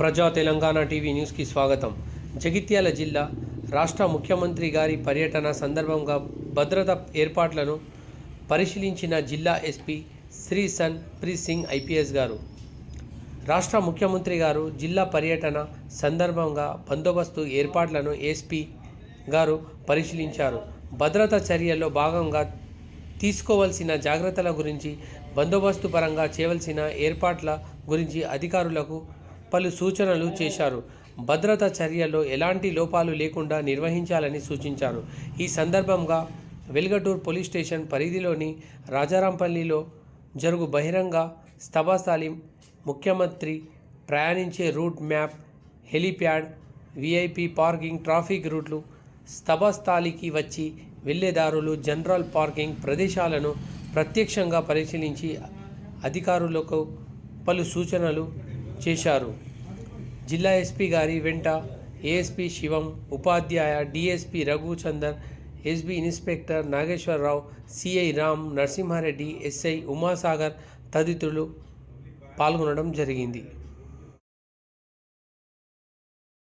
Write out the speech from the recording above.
ప్రజా తెలంగాణ టీవీ న్యూస్కి స్వాగతం. జగిత్యాల జిల్లా రాష్ట్ర ముఖ్యమంత్రి గారి పర్యటన సందర్భంగా భద్రత ఏర్పాట్లను పరిశీలించిన జిల్లా SP Shri Sanpreet Singh IPS గారు. రాష్ట్ర ముఖ్యమంత్రి గారు జిల్లా పర్యటన సందర్భంగా బందోబస్తు ఏర్పాట్లను ఎస్పీ గారు పరిశీలించారు. భద్రతా చర్యల్లో భాగంగా తీసుకోవాల్సిన జాగ్రత్తల గురించి బందోబస్తు పరంగా చేయవలసిన ఏర్పాట్ల గురించి అధికారులకు పలు సూచనలు చేశారు. భద్రతా చర్యల్లో ఎలాంటి లోపాలు లేకుండా నిర్వహించాలని సూచించారు. ఈ సందర్భంగా వెల్గటూర్ పోలీస్ స్టేషన్ పరిధిలోని రాజారాంపల్లిలో జరుగు బహిరంగ స్తభాస్థలి ముఖ్యమంత్రి ప్రయాణించే route map helipad VIP parking traffic రూట్లు స్తభస్థలికి వచ్చి వెళ్ళేదారులు జనరల్ పార్కింగ్ ప్రదేశాలను ప్రత్యక్షంగా పరిశీలించి అధికారులకు పలు సూచనలు చేశారు. జిల్లా ఎస్పీ గారి వెంట ASP Shivam Upadhyay DSP Raghuchander SB inspector Nageswara Rao CI Ram Narasimha Reddy SI Umasagar తదితరులు పాల్గొనడం జరిగింది.